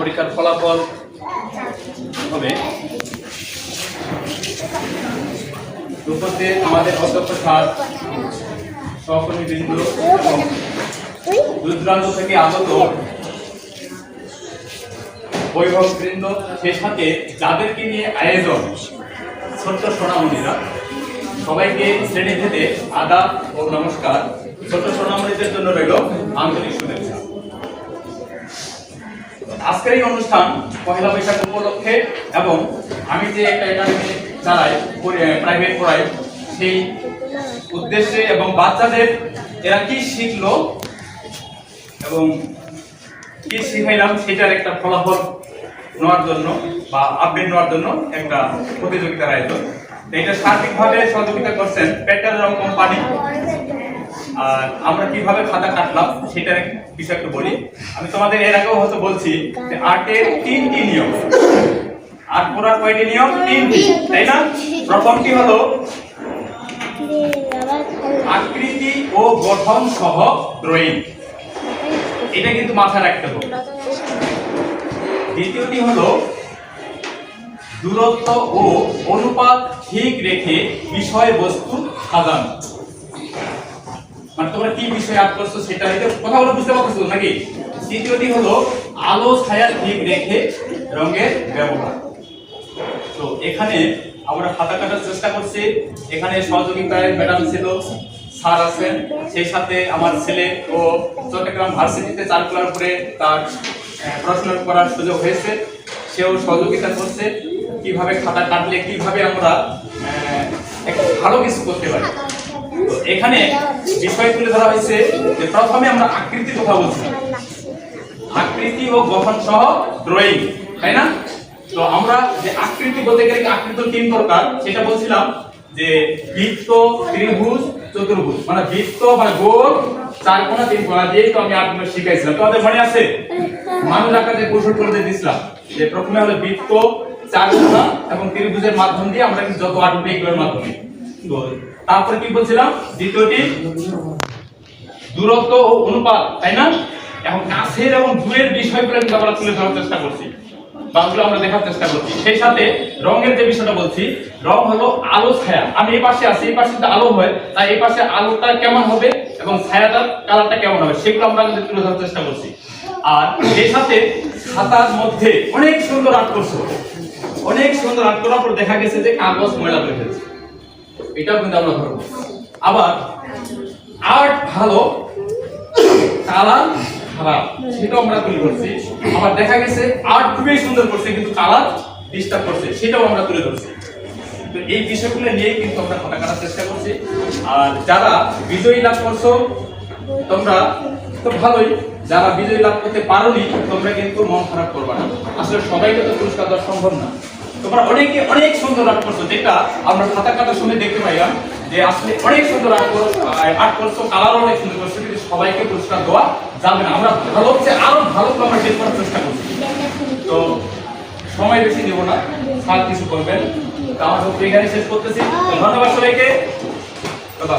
পরীক্ষার ফলাফল হবে। আমাদের অধ্যক্ষ স্যার সহকর্মী বৃন্দ এবং দূর দূরান্ত থেকে আগত বৈভব বৃন্দ সেই সাথে যাদেরকে নিয়ে আয়োজন ছোট্ট সোনামণিরা, সবাইকে শ্রেণি ভেদে আদা ও নমস্কার। ছোট্ট সোনামণিদের জন্য রইল আন্তরিক আজকের এই অনুষ্ঠান পহেলা বৈশাখ উপলক্ষে এবং আমি যে একটা একাডেমি চালাই প্রাইভেট পড়াই, সেই উদ্দেশ্যে এবং বাচ্চাদের এরা কি শিখলো এবং কি শিখাইলাম সেটার একটা ফলাফল নেওয়ার জন্য বা আপডেট নেওয়ার জন্য একটা প্রতিযোগিতার আয়োজন। এটা সার্বিকভাবে সহযোগিতা করছেন পেট্রোল কোম্পানি। আর আমরা কীভাবে খাতা কাটলাম সেটার বিষয় একটু বলি। আমি তোমাদের এর আগেও হয়তো বলছি যে আর্টের তিনটি নিয়ম। আর্ট করার কয়টি নিয়ম? তিনটি, তাই না? প্রথমটি হলো আকৃতি ও গঠন সহ ড্রয়িং। এটা কিন্তু মাথায় রাখতে হবে। দ্বিতীয়টি হলো দূরত্ব ও অনুপাত ঠিক রেখে বিষয়বস্তু সাজানো। মানে তোমরা কি বিষয় আপ করছ সেটা এটা কথাগুলো বুঝতে পারছ নাকি? তৃতীয়টি হলো, আলো ছায়া ঠিক রেখে রঙের ব্যবহার। তো এখানে আমরা খাতা কাটার চেষ্টা করছি। এখানে সহযোগিতায় ম্যাডাম ছিল, স্যার আছেন। সেই সাথে আমার ছেলে ও চট্টগ্রাম ভার্সিটিতে চারকুলার উপরে তার পড়াশোনা করার সুযোগ হয়েছে। সেও সহযোগিতা করছে। কীভাবে খাতা কাটলে কীভাবে আমরা ভালো কিছু করতে পারি। তো এখানে বিষয় তুলে ধরা হয়েছে যে প্রথমে আমরা আকৃতির কথা বলছি। আকৃতি ও গঠন সহ ড্রয়িং তাই না? তো আমরা যে আকৃতি বলতে গেলে কি আকৃতি তিন প্রকার সেটা বলছিলাম যে বৃত্ত, ত্রিভুজ, চতুর্ভুজ। মানে বৃত্ত মানে গোল, চার কোণা তিন কোণা দিয়ে তো আমি আট শিখাইছিলাম। তোমাদের মনে আছে? মানুষ আকারে কৌশল করে দিয়ে দিছিলাম যে প্রথমে হলো বৃত্ত, চার কোণা এবং ত্রিভুজের মাধ্যম দিয়ে আমরা যত আট এগুলোর মাধ্যমে। তারপরে কি বলছিলাম? দ্বিতীয়টি, দূরত্ব ও অনুপাত, তাই না? এখন কাছের এবং দূরের বিষয়গুলো কিন্তু আমরা তুলে ধরার চেষ্টা করছি। বাগুলো আমরা দেখার চেষ্টা করছি। সেই সাথে রঙের যে বিষয়টা বলছি, রং হলো আলো ছায়া। আমি এই পাশে আছি, এই পাশে যদি আলো হয়, তাই এই পাশে আলোটা কেমন হবে এবং ছায়াটার কালারটা কেমন হবে, সেগুলো আমরা কিন্তু তুলে ধরার চেষ্টা করছি। আর সেই সাথে খাতার মধ্যে অনেক সুন্দর আর্ট করছ অনেক সুন্দর আর্ট করার পর দেখা গেছে যে কাগজ ময়লা করে ফেলছে এটাও কিন্তু আমরা ধরবো আবার, আর্ট ভালো, কালার খারাপ, সেটাও আমরা তুলে ধরছি আবার দেখা গেছে, আর্ট খুবই সুন্দর করছে, কিন্তু কালার ডিস্টার্ব করছে, সেটাও আমরা তুলে ধরছি। তো এই বিষয়গুলো নিয়েই কিন্তু আমরা খাতা কাটার চেষ্টা করছি। আর যারা বিজয়ী লাভ করছ, তোমরা তো ভালোই। যারা বিজয়ী লাভ করতে পারোনি, তোমরা কিন্তু মন খারাপ করবে না। আসলে সবাইকে তো পুরস্কার দেওয়া সম্ভব না। তোমরা অনেকে অনেক সুন্দর আর্ট করছ, যেটা আমরা খাতা কাটার সময় দেখতে পাইলাম যে আসলে অনেক সুন্দর আর্ট করছ আর্ট করছ কালার অনেক সুন্দর করছ, কিন্তু সবাইকে পুরস্কার দেওয়া যাবে না। আমরা ভালো হচ্ছে, আরও ভালো করে আমরা করার চেষ্টা করছি। তো সময় বেশি নেব না, স্যার কিছু করবেন। তো আমার এখানে শেষ করতেছি। ধন্যবাদ সবাইকে। বাবা